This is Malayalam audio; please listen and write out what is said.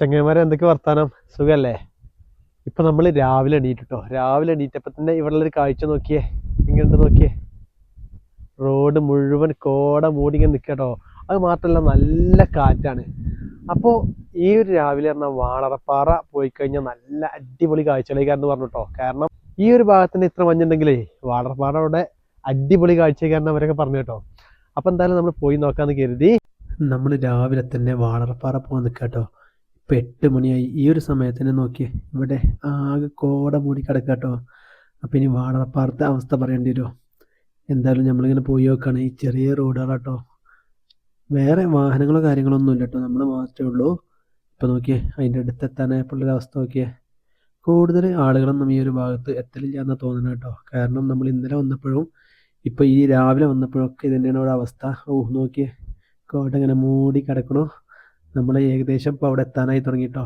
ചങ്ങന്മാരെ എന്തൊക്കെ വർത്താനം? സുഖല്ലേ? ഇപ്പൊ നമ്മൾ രാവിലെ എണീറ്റിട്ടോ? രാവിലെ എണീറ്റപ്പോ തന്നെ ഇവിടെ ഒരു കാഴ്ച നോക്കിയേ. ഇങ്ങോട്ട് നോക്കിയേ. റോഡ് മുഴുവൻ കോട മൂടി ഇങ്ങനെ നിൽക്കട്ടോ അത് മാത്രമല്ല നല്ല കാറ്റാണ്. അപ്പോൾ ഈ ഒരു രാവിലെ പറഞ്ഞാൽ വാളറപ്പാറ പോയി കഴിഞ്ഞാൽ നല്ല അടിപൊളി കാഴ്ചകളേക്കാരെന്ന് പറഞ്ഞിട്ടോ കാരണം ഈ ഒരു ഭാഗത്തിന് ഇത്ര മഞ്ഞുണ്ടെങ്കിലേ വാളറപ്പാറയുടെ അടിപൊളി കാഴ്ചക്കാരെന്ന് അവരൊക്കെ പറഞ്ഞു കേട്ടോ. അപ്പൊ എന്തായാലും നമ്മൾ പോയി നോക്കാന്ന് കരുതി. നമ്മൾ രാവിലെ തന്നെ വാളറപ്പാറ പോകാൻ നിൽക്കാട്ടോ ഇപ്പം എട്ട് മണിയായി. ഈ ഒരു സമയത്തിനെ നോക്കി ഇവിടെ ആകെ കോട മൂടി കിടക്കാട്ടോ അപ്പം ഇനി വാളറപ്പാറത്തെ അവസ്ഥ പറയേണ്ടി വരുമോ എന്തായാലും നമ്മളിങ്ങനെ പോയി നോക്കുകയാണ് ഈ ചെറിയ റോഡുകളാട്ടോ വേറെ വാഹനങ്ങളോ കാര്യങ്ങളോ ഒന്നും ഇല്ല കേട്ടോ നമ്മൾ മാത്രമേ ഉള്ളൂ. ഇപ്പം നോക്കിയേ അതിന്റെ അടുത്ത് എത്താനായപ്പോഴുള്ള അവസ്ഥ നോക്കിയേ. കൂടുതൽ ആളുകളൊന്നും ഈ ഒരു ഭാഗത്ത് എത്തലില്ല എന്ന് തോന്നുന്നത് കേട്ടോ കാരണം നമ്മൾ ഇന്നലെ വന്നപ്പോഴും ഇപ്പം ഈ രാവിലെ വന്നപ്പോഴൊക്കെ ഇത് തന്നെയാണ് ഇവിടെ അവസ്ഥ. ഓ നോക്കിയേ. കോട്ട ഇങ്ങനെ മൂടി കിടക്കണു. നമ്മൾ ഏകദേശം ഇപ്പോൾ അവിടെ എത്താനായി തുടങ്ങിട്ടോ.